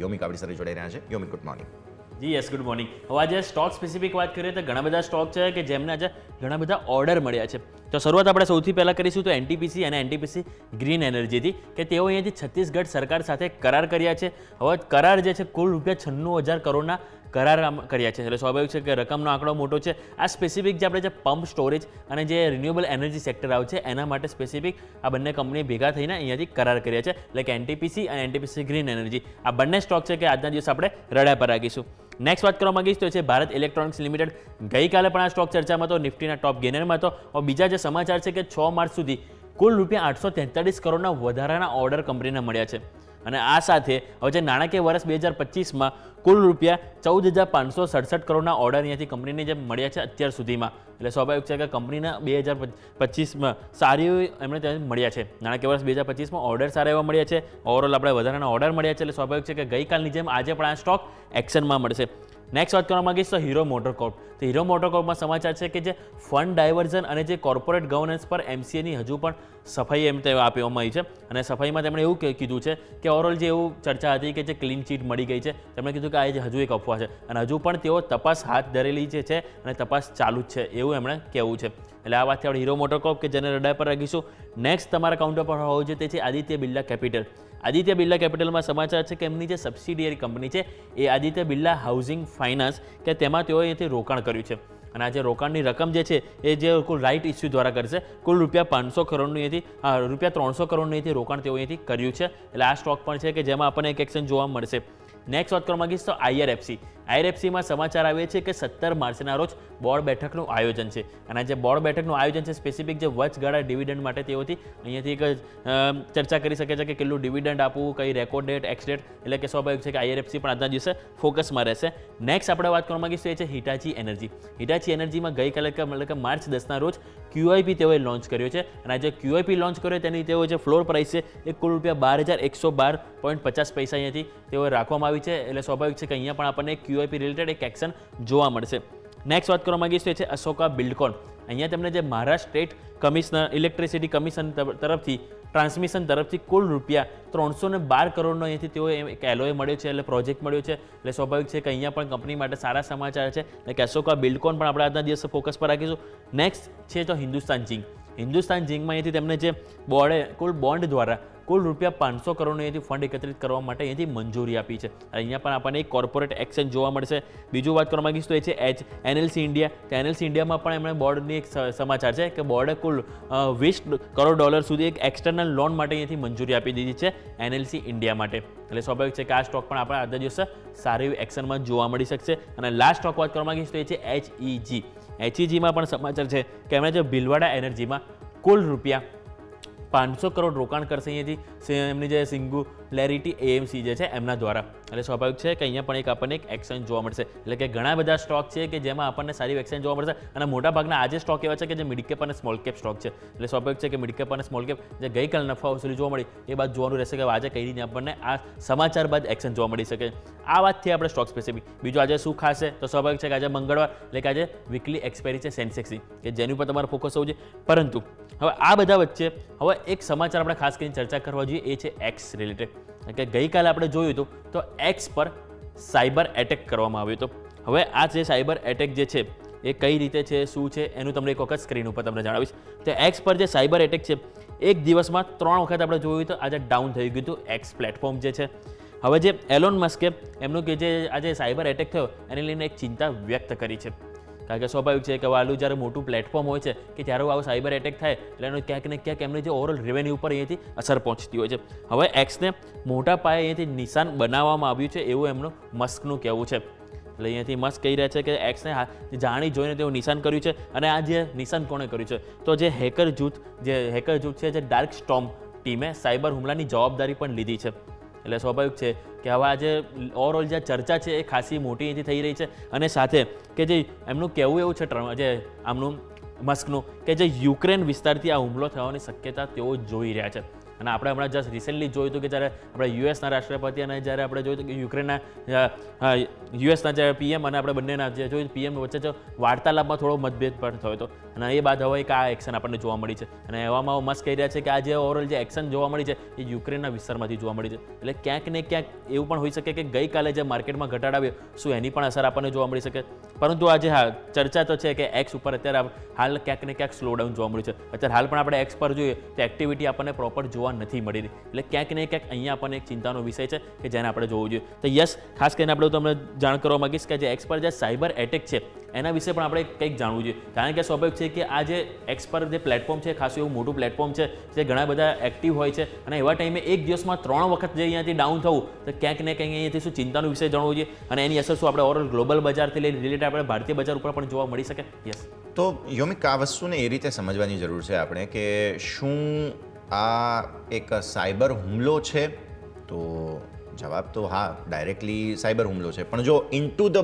યોમિક આપણી સાથે જોડાઈ રહ્યા છે. યોમિક good morning ji yes good morning હવે આજે સ્ટોક સ્પેસિફિક વાત કરીએ તો ઘણા બધા સ્ટોક છે કે જેમને આજે ઘણા બધા ઓર્ડર મળ્યા છે. તો શરૂઆત આપણે સૌથી પહેલાં કરીશું તો એનટીપીસી અને એનટીપીસી ગ્રીન એનર્જીથી કે તેઓ અહીંયાથી છત્તીસગઢ સરકાર સાથે કરાર કર્યા છે. હવે કરાર જે છે, કુલ રૂપિયા છન્નું હજાર કરોડના કરાર કર્યા છે. એટલે સ્વાભાવિક છે કે રકમનો આંકડો મોટો છે. આ સ્પેસિફિક જે આપણે જે પંપ સ્ટોરેજ અને જે રિન્યુએબલ એનર્જી સેક્ટર આવે છે, એના માટે સ્પેસિફિક આ બંને કંપની ભેગા થઈને અહીંયાથી કરાર કર્યા છે. એટલે કે એનટીપીસી અને એનટીપીસી ગ્રીન એનર્જી આ બંને સ્ટોક છે કે આજના દિવસ આપણે રડા પર રાખીશું. નેક્સ્ટ વાત કરવા માંગીશ તો છે ભારત ઇલેક્ટ્રોનિક્સ લિમિટેડ ગઈકાલે પણ આ સ્ટોક ચર્ચામાં હતો, નિફ્ટીના ટોપ ગેનરમાં હતો. બીજા જે સમાચાર છે કે છ માર્ચ સુધી કુલ રૂપિયા આઠસો તેતાળીસ કરોડના વધારાના ઓર્ડર કંપનીને મળ્યા છે. અને આ સાથે હવે જે નાણાકીય વર્ષ બે હજાર પચીસમાં કુલ રૂપિયા ચૌદ હજાર પાંચસો સડસઠ કરોડના ઓર્ડર અહીંયાથી કંપનીને જે મળ્યા છે અત્યાર સુધીમાં. એટલે સ્વાભાવિક છે કે કંપનીના બે હજાર પચીસમાં સારી એવી એમણે ત્યાં મળ્યા છે. નાણાકીય વર્ષ બે હજાર પચીસમાં ઓર્ડર સારા એવા મળ્યા છે. ઓવરઓલ આપણે વધારાના ઓર્ડર મળ્યા છે. એટલે સ્વાભાવિક છે કે ગઈકાલની જેમ આજે પણ આ સ્ટોક એક્શનમાં મળશે. નેક્સ્ટ વાત કરવા માંગીશ તો હીરો મોટરકોર્પ તો હીરો મોટરકોર્પમાં સમાચાર છે કે જે ફંડ ડાયવર્ઝન અને જે કોર્પોરેટ ગવર્નન્સ પર એમસીએની હજુ પણ સફાઈ એમ તે આપવામાં આવી છે. અને સફાઈમાં તેમણે એવું કીધું છે કે ઓવરઓલ જે એવું ચર્ચા હતી કે જે ક્લીન ચીટ મળી ગઈ છે, તેમણે કીધું કે આ જે હજુ એક અફવા છે. અને હજુ પણ તેઓ તપાસ હાથ ધરેલી જે છે અને તપાસ ચાલુ જ છે એવું એમણે કહેવું છે. એટલે આ વાતથી આપણે હીરો મોટરકોર્પ કે જેને રડાય પર રાખીશું. નેક્સ્ટ તમારા કાઉન્ટર પર હોવું જોઈએ, તે છે આદિત્ય બિરલા કેપિટલ આદિત્ય બિરલા કેપિટલમાં સમાચાર છે કે એમની જે સબસિડિયરી કંપની છે એ આદિત્ય બિરલા હાઉસિંગ ફાઇનાન્સ કે તેમાં તેઓએ અહીંથી રોકાણ કર્યું છે. અને આ જે રોકાણની રકમ જે છે, એ જે કુલ રાઇટ ઇસ્યુ દ્વારા કરશે, કુલ રૂપિયા પાંચસો કરોડનું અહીંથી રૂપિયા ત્રણસો કરોડનું અહીંથી રોકાણ તેઓ અહીંથી કર્યું છે. એટલે આ સ્ટોક પણ છે કે જેમાં આપણને એક એક્શન જોવા મળશે. નેક્સ્ટ વાત કરવા માંગીશ તો આઈઆરએફસી આઈઆરએફસીમાં સમાચાર આવે છે કે સત્તર માર્ચના રોજ બોર્ડ બેઠકનું આયોજન છે. અને જે બોર્ડ બેઠકનું આયોજન છે સ્પેસિફિક જે વચગાળા ડિવિડન્ડ માટે તેઓથી અહીંયાથી એક ચર્ચા કરી શકે છે કે કેટલું ડિવિડન્ડ આપવું, કઈ રેકોર્ડ ડેટ એક્સ ડેટ એટલે કે સ્વાભાવિક છે કે આઈઆરએફસી પણ આજના દિવસે ફોકસમાં રહેશે. નેક્સ્ટ આપણે વાત કરવા માંગીશું એ છે હિટાચી એનર્જી. હિટાચી એનર્જીમાં ગઈકાલે મતલબ કે માર્ચ દસના રોજ ક્યુઆઈપી તેઓએ લોન્ચ કર્યો છે. અને આ જે ક્યુઆઈપી લોન્ચ કર્યો તેની તેઓ જે ફ્લોર પ્રાઇસ છે, એ કુલ રૂપિયા બાર હજાર એકસો બાર પોઈન્ટ પચાસ પૈસા અહીંયાથી તેઓએ રાખવામાં આવી છે, એટલે સ્વાભાવિક છે કે અહીંયા પણ આપણને ક્યુઆઈપી રિલેટેડ એક એક્શન જોવા મળશે. નેક્સ્ટ વાત કરવા માગીશ તો એ છે અશોકા બિલ્ડકોન અહીંયા તેમણે જે Maharashtra state commissioner electricity commission તર- તરફથી ટ્રાન્સમિશન તરફથી કુલ રૂપિયા ત્રણસો ને બાર કરોડનો અહીંયાથી તેઓ એક એલોએ મળ્યો છે, એટલે પ્રોજેક્ટ મળ્યો છે. એટલે સ્વાભાવિક છે કે અહીંયા પણ કંપની માટે સારા સમાચાર છે. એટલે કે અશોકા બિલ્ડકોન પણ આપણે આજના દિવસે ફોકસ પર રાખીશું. નેક્સ્ટ છે તો હિન્દુસ્તાન ઝીંક હિન્દુસ્તાન ઝીંકમાં અહીંયાથી તેમને જે બોર્ડે, કુલ બોન્ડ દ્વારા કુલ રૂપિયા પાંચસો કરોડનું અહીંથી ફંડ એકત્રિત કરવા માટે અહીંથી મંજૂરી આપી છે. અહીંયા પણ આપણને એક કોર્પોરેટ એક્શન જોવા મળશે. બીજું વાત કરવા માગીશ તો એ છે એચ એનએલસી ઇન્ડિયા તો એનએલસી ઇન્ડિયામાં પણ એમણે બોર્ડની એક સમાચાર છે કે બોર્ડે કુલ વીસ કરોડ ડોલર સુધી એક એક્સટર્નલ લોન માટે અહીંથી મંજૂરી આપી દીધી છે એનએલસી ઇન્ડિયા માટે. એટલે સ્વાભાવિક છે કે આ સ્ટોક પણ આપણે આજના દિવસે સારી એક્શનમાં જોવા મળી શકશે. અને લાસ્ટ સ્ટોક વાત કરવા માગીશ તો એ છે એચઈજી એચઈજીમાં પણ સમાચાર છે કે એમણે જે ભીલવાડા એનર્જીમાં કુલ રૂપિયા પાંચસો કરોડ રોકાણ કરશે અહીંયાથી. એમની જે સિંગુલેરિટી એએમસી જે છે, એમના દ્વારા. એટલે સ્વાભાવિક છે કે અહીંયા પણ એક આપણને એક એક્શન જોવા મળશે. એટલે કે ઘણા બધા સ્ટોક છે કે જેમાં આપણને સારી એક્શન જોવા મળશે અને મોટાભાગના આજે સ્ટોક એવા છે કે જે મિડ કેપ અને સ્મોલ કેપ સ્ટોક છે. એટલે સ્વાભાવિક છે કે મિડ કેપ અને સ્મોલ કેપ જે ગઈકાલ નફા વસૂલી જોવા મળી, એ બાદ જોવાનું રહેશે કે આજે કઈ રીતે આપણને આ સમાચાર બાદ એક્શન જોવા મળી શકે. આ વાતથી આપણે સ્ટોક સ્પેસિફિક બીજું આજે શું ખાશે તો સ્વાભાવિક છે કે આજે મંગળવાર, એટલે કે આજે વીકલી એક્સપાયરી છે સેન્સેક્સની કે જેની ઉપર તમારે ફોકસ હોવું જોઈએ. પરંતુ, હવે આ બધા વચ્ચે, હવે એક સમાચાર આપણે ખાસ કરીને ચર્ચા કરવા જોઈએ, એ છે એક્સ રિલેટેડ કે ગઈકાલે આપણે જોયું હતું, તો એક્સ પર સાયબર એટેક કરવામાં આવ્યો હતો. હવે આ જે સાયબર એટેક જે છે, એ કઈ રીતે છે, શું છે, એનું તમને એક વખત સ્ક્રીન ઉપર તમને જણાવીશ. તો એક્સ પર જે સાયબર એટેક છે, એક દિવસમાં ત્રણ વખત આપણે જોયું તો આજે ડાઉન થઈ ગયું હતું એક્સ પ્લેટફોર્મ જે છે. હવે જે એલોન મસ્કે એમનું કે જે આજે સાયબર એટેક થયો, એને લઈને એક ચિંતા વ્યક્ત કરી છે. કારણ કે સ્વાભાવિક છે કે આલું જ્યારે મોટું પ્લેટફોર્મ હોય છે કે ત્યારે આવું સાયબર એટેક થાય, એટલે એનો ક્યાંક ને ક્યાંક એમને જે ઓવરઓલ રેવન્યુ ઉપર અહીંયાથી અસર પહોંચતી હોય છે. હવે એક્સને મોટા પાયે અહીંયાથી નિશાન બનાવવામાં આવ્યું છે એવું એમનું મસ્કનું કહેવું છે. એટલે અહીંયાથી મસ્ક કહી રહ્યા છે કે એક્સને જાણી જોઈને તેઓ નિશાન કર્યું છે અને આ જે નિશાન કોણે કર્યું છે? તો જે હેકર જૂથ, જે હેકર જૂથ છે, જે ડાર્ક સ્ટોમ ટીમે સાયબર હુમલાની જવાબદારી પણ લીધી છે. એટલે સ્વાભાવિક છે કે હવે આજે ઓવરઓલ જે ચર્ચા છે એ ખાસી મોટી અહીંથી થઈ રહી છે. અને સાથે કે જે એમનું કહેવું એવું છે જે આમનું, મસ્કનું, કે જે યુક્રેન વિસ્તારથી આ હુમલો થવાની શક્યતા તેઓ જોઈ રહ્યા છે. અને આપણે હમણાં જસ્ટ રિસેન્ટલી જોયું હતું કે જ્યારે આપણે યુએસના રાષ્ટ્રપતિ અને જ્યારે આપણે જોયું કે યુક્રેનના યુએસના જે પીએમ અને આપણે બંનેના જે જોયું પીએમ વચ્ચે જો વાર્તાલાપમાં થોડો મતભેદ પણ થયો હતો. અને એ બાદ હવે એક આ એક્શન આપણને જોવા મળી છે. અને એવામાં મસ્ત કહી રહ્યા છે કે આ જે ઓવરઓલ જે એક્શન જોવા મળી છે એ યુક્રેનના વિસ્તારમાંથી જોવા મળી છે. એટલે ક્યાંક ને ક્યાંક એવું પણ હોઈ શકે કે ગઈકાલે જે માર્કેટમાં ઘટાડ આવ્યો, શું એની પણ અસર આપણને જોવા મળી શકે? પરંતુ આજે હા, ચર્ચા તો છે કે એક્સ ઉપર અત્યારે હાલ ક્યાંક ને ક્યાંક સ્લો ડાઉન જોવા મળ્યું છે. અત્યારે હાલ પણ આપણે એક્સ પર જોઈએ તો એક્ટિવિટી આપણને પ્રોપર જોવા નથી મળી રહી. એટલે ક્યાંક ને ક્યાંક અહીંયા આપણને એક ચિંતાનો વિષય છે કે જેને આપણે જોવું જોઈએ. તો યસ, ખાસ કરીને આપણે તમને જાણ કરવા માંગીશ કે જે એક્સ પર જે સાયબર એટેક છે, એના વિશે પણ આપણે કંઈક જાણવું જોઈએ. કારણ કે સ્વાભાવિક છે કે આ જે એક્સ પર જે પ્લેટફોર્મ છે, ખાસું એવું મોટું પ્લેટફોર્મ છે, જે ઘણા બધા એક્ટિવ હોય છે અને એવા ટાઈમે એક દિવસમાં ત્રણ વખત જે અહીંયાથી ડાઉન થવું, તો ક્યાંક ને ક્યાંક અહીંયાથી શું ચિંતાનો વિષય જાણવું જોઈએ અને એની અસર શું આપણે ઓવરઓલ ગ્લોબલ બજારથી લઈને રિલેટેડ આપણે ભારતીય બજાર ઉપર પણ જોવા મળી શકે? યસ. તો યોમિક, આ વસ્તુને એ રીતે સમજવાની જરૂર છે આપણે કે શું આ એક સાયબર હુમલો છે. તો જવાબ તો હા ડાયરેક્ટલી સાયબર હુમલો છે. પણ જો ઇન્ટુ ધ